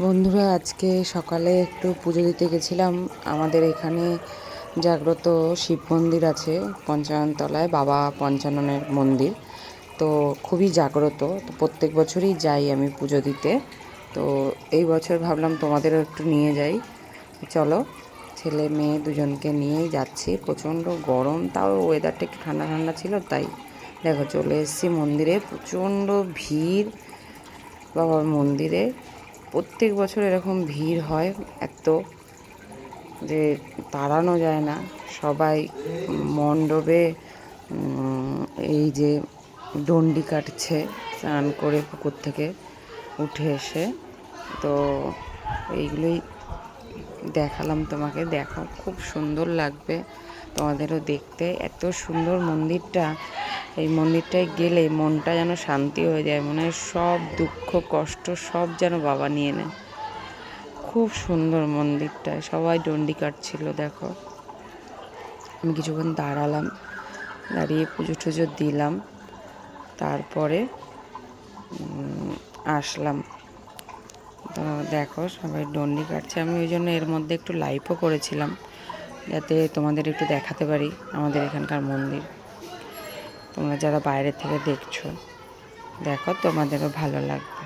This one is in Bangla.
বন্ধুরা, আজকে সকালে একটু পুজো দিতে গেছিলাম। আমাদের এখানে জাগ্রত শিব মন্দির আছে, পঞ্চাননতলায়, বাবা পঞ্চাননের মন্দির। তো খুবই জাগ্রত। তো প্রত্যেক বছরই যাই আমি পুজো দিতে। তো এই বছর ভাবলাম তোমাদেরও একটু নিয়ে যাই। চলো, ছেলে মেয়ে দুজনকে নিয়েই যাচ্ছি। প্রচণ্ড গরম, তাও ওয়েদারটা একটু ঠান্ডা ঠান্ডা ছিল, তাই দেখো চলে এসেছি মন্দিরে। প্রচণ্ড ভিড় বাবার মন্দিরে। প্রত্যেক বছর এরকম ভিড় হয় এত যে তাড়ানো যায় না, সবাই মণ্ডপে এই যে ডন্ডি কাটছে, স্নান করে পুকুর থেকে উঠে এসে, তো এইগুলোই দেখালাম তোমাকে দেখো খুব সুন্দর লাগবে। তোমাদেরও দেখতে। এত সুন্দর মন্দিরটা। এই মন্দিরটায় গেলে মনটা যেন শান্তি হয়ে যায়, মনে হয় সব দুঃখ, কষ্ট সব যেন বাবা নিয়ে নেয়। খুব সুন্দর মন্দিরটা। সবাই ডন্ডি কাটছিল, দেখো। আমি কিছুক্ষণ দাঁড়ালাম, দাঁড়িয়ে পুজো টুজো দিলাম। তারপরে আসলাম। তো দেখো, সবাই ডন্ডি কাটছে। আমি ওই জন্য এর মধ্যে একটু লাইভও করেছিলাম। যাতে তোমাদের একটু দেখাতে পারি আমাদের এখানকার মন্দির। তোমরা যারা বাইরে থেকে দেখছ, দেখো তোমাদেরও ভালো লাগবে।